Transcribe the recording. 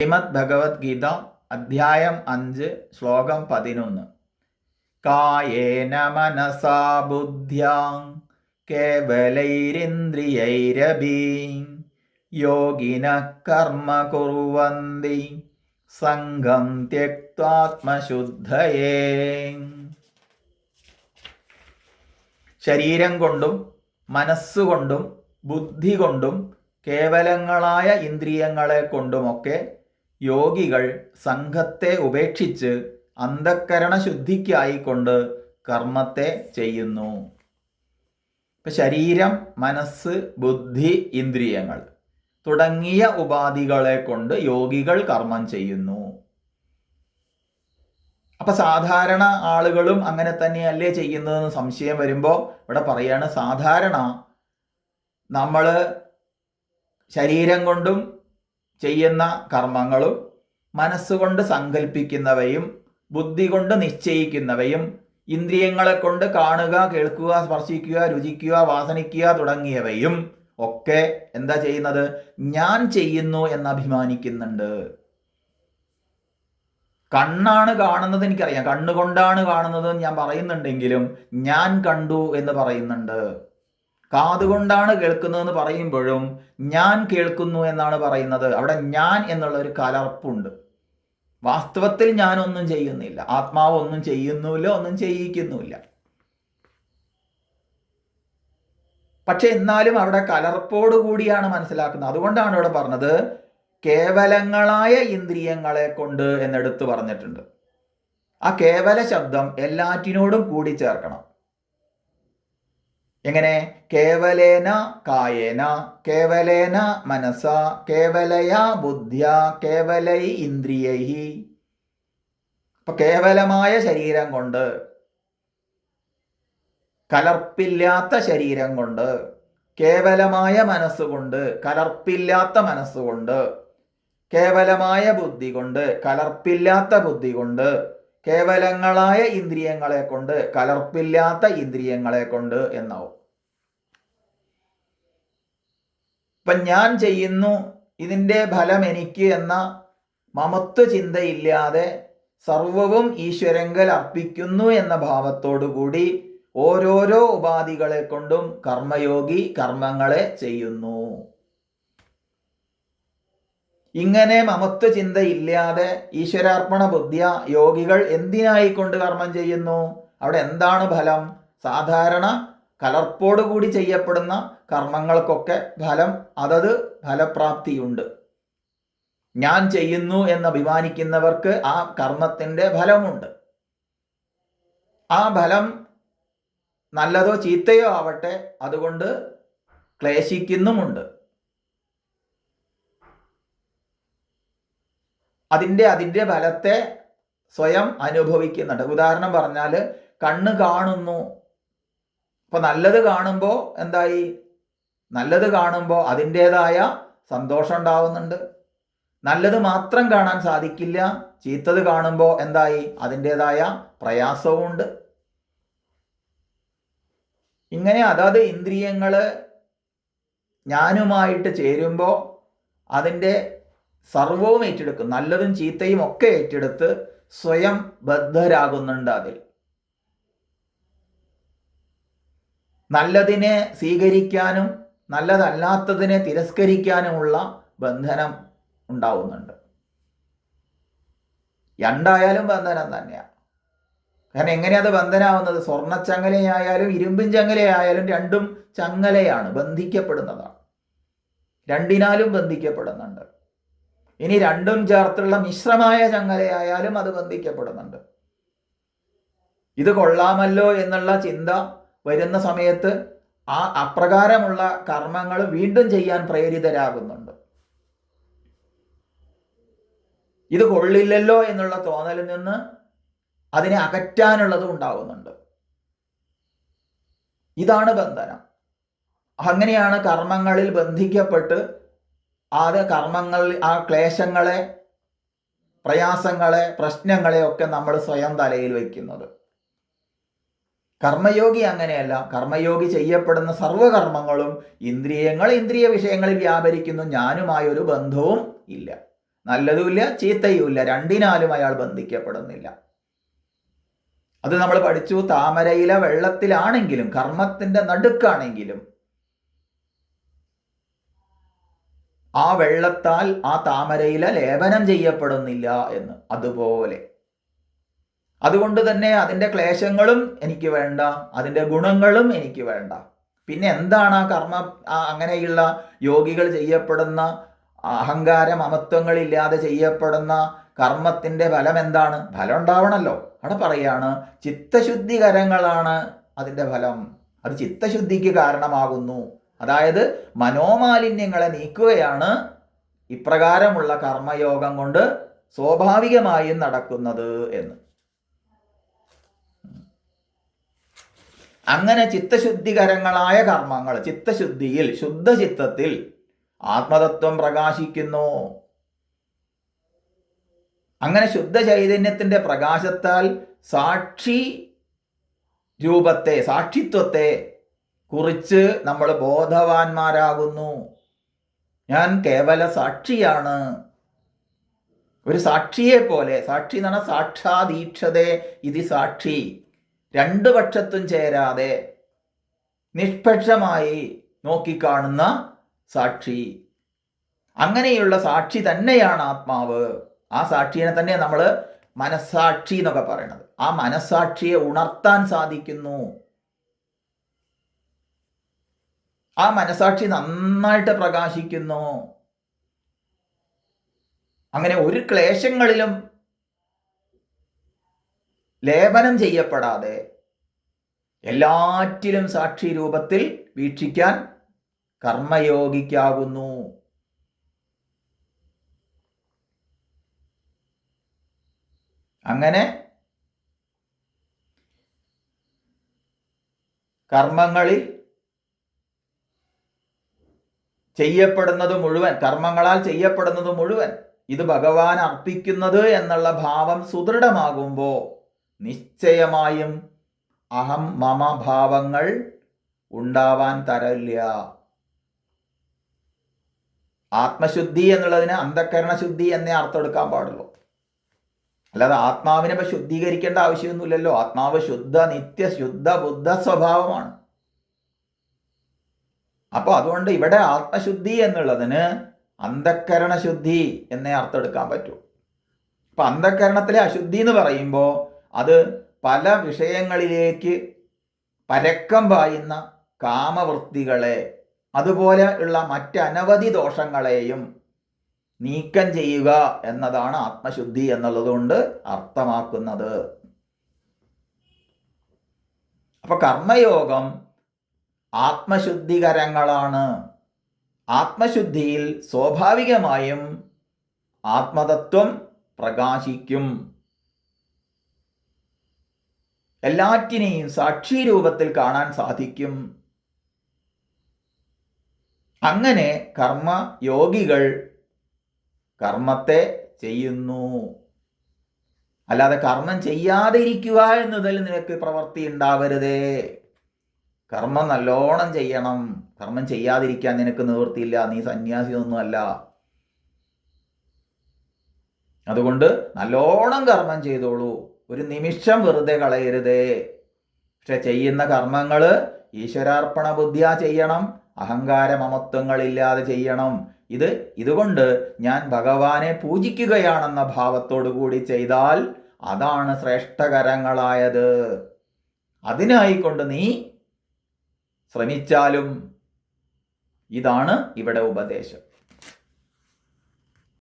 ശ്രീമദ് ഭഗവത്ഗീത അധ്യായം അഞ്ച് ശ്ലോകം പതിനൊന്ന്. കായേന മനസാ ബുദ്ധ്യാ കേവലൈരിന്ദ്രിയൈരഭി യോഗിന കർമ്മ കുറുവന്തി സംഘം ത്യക്താത്മശുദ്ധയേ. ശരീരം കൊണ്ടും മനസ്സുകൊണ്ടും ബുദ്ധി കൊണ്ടും കേവലങ്ങളായ ഇന്ദ്രിയങ്ങളെ കൊണ്ടുമൊക്കെ യോഗികൾ സംഘത്തെ ഉപേക്ഷിച്ച് അന്ധക്കരണ ശുദ്ധിക്കായിക്കൊണ്ട് കർമ്മത്തെ ചെയ്യുന്നു. ഇപ്പം ശരീരം മനസ്സ് ബുദ്ധി ഇന്ദ്രിയങ്ങൾ തുടങ്ങിയ ഉപാധികളെ കൊണ്ട് യോഗികൾ കർമ്മം ചെയ്യുന്നു. അപ്പൊ സാധാരണ ആളുകളും അങ്ങനെ തന്നെയല്ലേ ചെയ്യുന്നതെന്ന് സംശയം വരുമ്പോൾ ഇവിടെ പറയാണ് സാധാരണ നമ്മൾ ശരീരം കൊണ്ടും ചെയ്യുന്ന കർമ്മങ്ങളും മനസ്സുകൊണ്ട് സങ്കല്പിക്കുന്നവയും ബുദ്ധി കൊണ്ട് നിശ്ചയിക്കുന്നവയും ഇന്ദ്രിയങ്ങളെ കൊണ്ട് കാണുക കേൾക്കുക സ്പർശിക്കുക രുചിക്കുക വാസനിക്കുക തുടങ്ങിയവയും ഒക്കെ എന്താ ചെയ്യുന്നത്? ഞാൻ ചെയ്യുന്നു എന്ന് അഭിമാനിക്കുന്നുണ്ട്. കണ്ണാണ് കാണുന്നത് എനിക്കറിയാം. കണ്ണുകൊണ്ടാണ് കാണുന്നത് ഞാൻ പറയുന്നുണ്ടെങ്കിലും ഞാൻ കണ്ടു എന്ന് പറയുന്നുണ്ട്. കാതുകൊണ്ടാണ് കേൾക്കുന്നതെന്ന് പറയുമ്പോഴും ഞാൻ കേൾക്കുന്നു എന്നാണ് പറയുന്നത്. അവിടെ ഞാൻ എന്നുള്ള ഒരു കലർപ്പുണ്ട്. വാസ്തവത്തിൽ ഞാനൊന്നും ചെയ്യുന്നില്ല. ആത്മാവ് ഒന്നും ചെയ്യുന്നുമില്ല ഒന്നും ചെയ്യിക്കുന്നുമില്ല പക്ഷെ എന്നാലും അവിടെ കലർപ്പോട് കൂടിയാണ് മനസ്സിലാക്കുന്നത്. അതുകൊണ്ടാണ് ഇവിടെ പറഞ്ഞത് കേവലങ്ങളായ ഇന്ദ്രിയങ്ങളെ കൊണ്ട് എന്നെടുത്ത് പറഞ്ഞിട്ടുണ്ട്. ആ കേവല ശബ്ദം എല്ലാറ്റിനോടും കൂടി ചേർക്കണം. എങ്ങനെ? കേവലേന കായേന കേവലേന മനസ കേവലയ ബുദ്ധ്യ കേവലൈ ഇന്ദ്രിയൈ. ഇപ്പൊ കേവലമായ ശരീരം കൊണ്ട് കലർപ്പില്ലാത്ത ശരീരം കൊണ്ട് കേവലമായ മനസ്സുകൊണ്ട് കലർപ്പില്ലാത്ത മനസ്സുകൊണ്ട് കേവലമായ ബുദ്ധി കൊണ്ട് കലർപ്പില്ലാത്ത ബുദ്ധി കൊണ്ട് കേവലങ്ങളായ ഇന്ദ്രിയങ്ങളെ കൊണ്ട് കലർപ്പില്ലാത്ത ഇന്ദ്രിയങ്ങളെ കൊണ്ട് എന്നാവും. ഇപ്പൊ ഞാൻ ചെയ്യുന്നു ഇതിന്റെ ഫലം എനിക്ക് എന്ന മമത്വ ചിന്തയില്ലാതെ സർവവും ഈശ്വരങ്കൽ അർപ്പിക്കുന്നു എന്ന ഭാവത്തോടുകൂടി ഓരോരോ ഉപാധികളെ കൊണ്ടും കർമ്മയോഗി കർമ്മങ്ങളെ ചെയ്യുന്നു. ഇങ്ങനെ മമത്വ ചിന്തയില്ലാതെ ഈശ്വരാർപ്പണ ബുദ്ധിയ യോഗികൾ എന്തിനായിക്കൊണ്ട് കർമ്മം ചെയ്യുന്നു? അവിടെ എന്താണ് ഫലം? സാധാരണ കലർപ്പോടുകൂടി ചെയ്യപ്പെടുന്ന കർമ്മങ്ങൾക്കൊക്കെ ഫലം അതത് ഫലപ്രാപ്തിയുണ്ട്. ഞാൻ ചെയ്യുന്നു എന്ന് അഭിമാനിക്കുന്നവർക്ക് ആ കർമ്മത്തിന്റെ ഫലമുണ്ട്. ആ ഫലം നല്ലതോ ചീത്തയോ ആവട്ടെ അതുകൊണ്ട് ക്ലേശിക്കുന്നുമുണ്ട്. അതിന്റെ അതിന്റെ ഫലത്തെ സ്വയം അനുഭവിക്കുന്നുണ്ട്. ഉദാഹരണം പറഞ്ഞാൽ കണ്ണ് കാണുന്നു അപ്പോൾ നല്ലത് കാണുമ്പോൾ എന്തായി? നല്ലത് കാണുമ്പോൾ അതിന്റേതായ സന്തോഷം ഉണ്ടാവുന്നുണ്ട്. നല്ലത് മാത്രം കാണാൻ സാധിക്കില്ല. ചീത്തത് കാണുമ്പോൾ എന്തായി? അതിന്റേതായ പ്രയാസവുമുണ്ട് ഇങ്ങനെ അതാത് ഇന്ദ്രിയങ്ങൾ ഞാനുമായിട്ട് ചേരുമ്പോൾ അതിന്റെ സർവവും ഏറ്റെടുക്കും. നല്ലതും ചീത്തയും ഒക്കെ ഏറ്റെടുത്ത് സ്വയം ബദ്ധരാകുന്നുണ്ട് അതിൽ. നല്ലതിനെ സ്വീകരിക്കാനും നല്ലതല്ലാത്തതിനെ തിരസ്കരിക്കാനുമുള്ള ബന്ധനം ഉണ്ടാവുന്നുണ്ട്. രണ്ടായാലും ബന്ധനം തന്നെയാണ് കാരണം എങ്ങനെയാണ് അത് ബന്ധനാവുന്നത്? സ്വർണ ചങ്ങലയായാലും ഇരുമ്പിൻ ചങ്ങലയായാലും രണ്ടും ചങ്ങലയാണ് ബന്ധിക്കപ്പെടുന്നതാണ്. രണ്ടിനാലും ബന്ധിക്കപ്പെടുന്നുണ്ട്. ഇനി രണ്ടും ചേർത്തുള്ള മിശ്രമായ ചങ്ങലയായാലും അത് ബന്ധിക്കപ്പെടുന്നുണ്ട്. ഇത് കൊള്ളാമല്ലോ എന്നുള്ള ചിന്ത വരുന്ന സമയത്ത് ആ അപ്രകാരമുള്ള കർമ്മങ്ങൾ വീണ്ടും ചെയ്യാൻ പ്രേരിതരാകുന്നുണ്ട്. ഇത് കൊള്ളില്ലല്ലോ എന്നുള്ള തോന്നലിൽ നിന്ന് അതിനെ അകറ്റാനുള്ളതും ഉണ്ടാവുന്നുണ്ട്. ഇതാണ് ബന്ധനം. അങ്ങനെയാണ് കർമ്മങ്ങളിൽ ബന്ധിക്കപ്പെട്ട് ആ കർമ്മങ്ങൾ ആ ക്ലേശങ്ങളെ പ്രയാസങ്ങളെ പ്രശ്നങ്ങളെ ഒക്കെ നമ്മൾ സ്വയം തലയിൽ വയ്ക്കുന്നത്. കർമ്മയോഗി അങ്ങനെയല്ല. കർമ്മയോഗി ചെയ്യപ്പെടുന്ന സർവകർമ്മങ്ങളും ഇന്ദ്രിയങ്ങൾ ഇന്ദ്രിയ വിഷയങ്ങളിൽ വ്യാപരിക്കുന്നു. ഞാനുമായൊരു ബന്ധവും ഇല്ല. നല്ലതുമില്ല ചീത്തയുമില്ല. രണ്ടിനാലും അയാൾ ബന്ധിക്കപ്പെടുന്നില്ല. അത് നമ്മൾ പഠിച്ചു. താമരയില വെള്ളത്തിലാണെങ്കിലും കർമ്മത്തിന്റെ നടുക്കാണെങ്കിലും ആ വെള്ളത്താൽ ആ താമരയില ലേപനം ചെയ്യപ്പെടുന്നില്ല എന്ന്. അതുപോലെ അതുകൊണ്ട് തന്നെ അതിന്റെ ക്ലേശങ്ങളും എനിക്ക് വേണ്ട അതിന്റെ ഗുണങ്ങളും എനിക്ക് വേണ്ട. പിന്നെ എന്താണ് ആ കർമ്മ അങ്ങനെയുള്ള യോഗികൾ ചെയ്യപ്പെടുന്ന അഹങ്കാര മമത്വങ്ങളില്ലാതെ ചെയ്യപ്പെടുന്ന കർമ്മത്തിന്റെ ഫലം എന്താണ്? ഫലം ഉണ്ടാവണമല്ലോ അവിടെ പറയാണ് ചിത്തശുദ്ധികരങ്ങളാണ് അതിന്റെ ഫലം. അത് ചിത്തശുദ്ധിക്ക് കാരണമാകുന്നു. അതായത് മനോമാലിന്യങ്ങളെ നീക്കുകയാണ് ഇപ്രകാരമുള്ള കർമ്മയോഗം കൊണ്ട് സ്വാഭാവികമായും നടക്കുന്നത് എന്ന്. അങ്ങനെ ചിത്തശുദ്ധികരങ്ങളായ കർമ്മങ്ങൾ ചിത്തശുദ്ധിയിൽ ശുദ്ധചിത്തത്തിൽ ആത്മതത്വം പ്രകാശിക്കുന്നു. അങ്ങനെ ശുദ്ധ ചൈതന്യത്തിന്റെ പ്രകാശത്താൽ സാക്ഷി രൂപത്തെ സാക്ഷിത്വത്തെ കുറിച്ച് നമ്മൾ ബോധവാന്മാരാകുന്നു. ഞാൻ കേവല സാക്ഷിയാണ്. ഒരു സാക്ഷിയെ പോലെ സാക്ഷി എന്നാണ് സാക്ഷാദീക്ഷതേ ഇത് സാക്ഷി. രണ്ടു പക്ഷത്തും ചേരാതെ നിഷ്പക്ഷമായി നോക്കിക്കാണുന്ന സാക്ഷി. അങ്ങനെയുള്ള സാക്ഷി തന്നെയാണ് ആത്മാവ്. ആ സാക്ഷിയെ തന്നെ നമ്മൾ മനസ്സാക്ഷി എന്നൊക്കെ പറയണത്. ആ മനസ്സാക്ഷിയെ ഉണർത്താൻ സാധിക്കുന്നു. ആ മനസാക്ഷി നന്നായിട്ട് പ്രകാശിക്കുന്നു. അങ്ങനെ ഒരു ക്ലേശങ്ങളിലും ലേപനം ചെയ്യപ്പെടാതെ എല്ലാറ്റിലും സാക്ഷി രൂപത്തിൽ വീക്ഷിക്കാൻ കർമ്മയോഗിക്കാകുന്നു. അങ്ങനെ കർമ്മങ്ങളിൽ ചെയ്യപ്പെടുന്നത് മുഴുവൻ കർമ്മങ്ങളാൽ ചെയ്യപ്പെടുന്നത് മുഴുവൻ ഇത് ഭഗവാൻ അർപ്പിക്കുന്നത് എന്നുള്ള ഭാവം സുദൃഢമാകുമ്പോൾ നിശ്ചയമായും അഹം മമ ഭാവങ്ങൾ ഉണ്ടാവാൻ തരില്ല ആത്മശുദ്ധി എന്നുള്ളതിന് അന്ധക്കരണ ശുദ്ധി എന്നേ അർത്ഥം എടുക്കാൻ പാടുള്ളൂ. അല്ലാതെ ആത്മാവിനെ ഇപ്പം ശുദ്ധീകരിക്കേണ്ട ആവശ്യമൊന്നുമില്ലല്ലോ. ആത്മാവ് ശുദ്ധ നിത്യ ശുദ്ധ ബുദ്ധ സ്വഭാവമാണ്. അപ്പോൾ അതുകൊണ്ട് ഇവിടെ ആത്മശുദ്ധി എന്നുള്ളതിന് അന്ധക്കരണ ശുദ്ധി എന്നേ അർത്ഥം എടുക്കാൻ പറ്റൂ. അപ്പം അന്ധക്കരണത്തിലെ അശുദ്ധി എന്ന് പറയുമ്പോൾ അത് പല വിഷയങ്ങളിലേക്ക് പരക്കം പായുന്ന കാമവൃത്തികളെ അതുപോലെ ഉള്ള മറ്റനവധി ദോഷങ്ങളെയും നീക്കം ചെയ്യുക എന്നതാണ് ആത്മശുദ്ധി എന്നുള്ളതുകൊണ്ട് അർത്ഥമാക്കുന്നത്. അപ്പൊ കർമ്മയോഗം ആത്മശുദ്ധികരങ്ങളാണ്. ആത്മശുദ്ധിയിൽ സ്വാഭാവികമായും ആത്മതത്വം പ്രകാശിക്കും. എല്ലാറ്റിനെയും സാക്ഷി രൂപത്തിൽ കാണാൻ സാധിക്കും. അങ്ങനെ കർമ്മ യോഗികൾ കർമ്മത്തെ ചെയ്യുന്നു. അല്ലാതെ കർമ്മം ചെയ്യാതെ ഇരിക്കുക എന്നതിൽ നിനക്ക് പ്രവൃത്തി ഉണ്ടാവരുതേ. കർമ്മം നല്ലോണം ചെയ്യണം. കർമ്മം ചെയ്യാതിരിക്കാൻ നിനക്ക് നിവൃത്തിയില്ല. നീ സന്യാസിയൊന്നുമല്ല. അതുകൊണ്ട് നല്ലോണം കർമ്മം ചെയ്തോളൂ. ഒരു നിമിഷം വെറുതെ കളയരുതേ. പക്ഷെ ചെയ്യുന്ന കർമ്മങ്ങൾ ഈശ്വരാർപ്പണ ബുദ്ധിയാ ചെയ്യണം. അഹങ്കാര മമത്വങ്ങളില്ലാതെ ചെയ്യണം. ഇത് ഇതുകൊണ്ട് ഞാൻ ഭഗവാനെ പൂജിക്കുകയാണെന്ന ഭാവത്തോടു കൂടി ചെയ്താൽ അതാണ് ശ്രേഷ്ഠകരങ്ങളായത്. അതിനായിക്കൊണ്ട് നീ ശ്രമിച്ചാലും ഇതാണ് ഇവിടെ ഉപദേശം.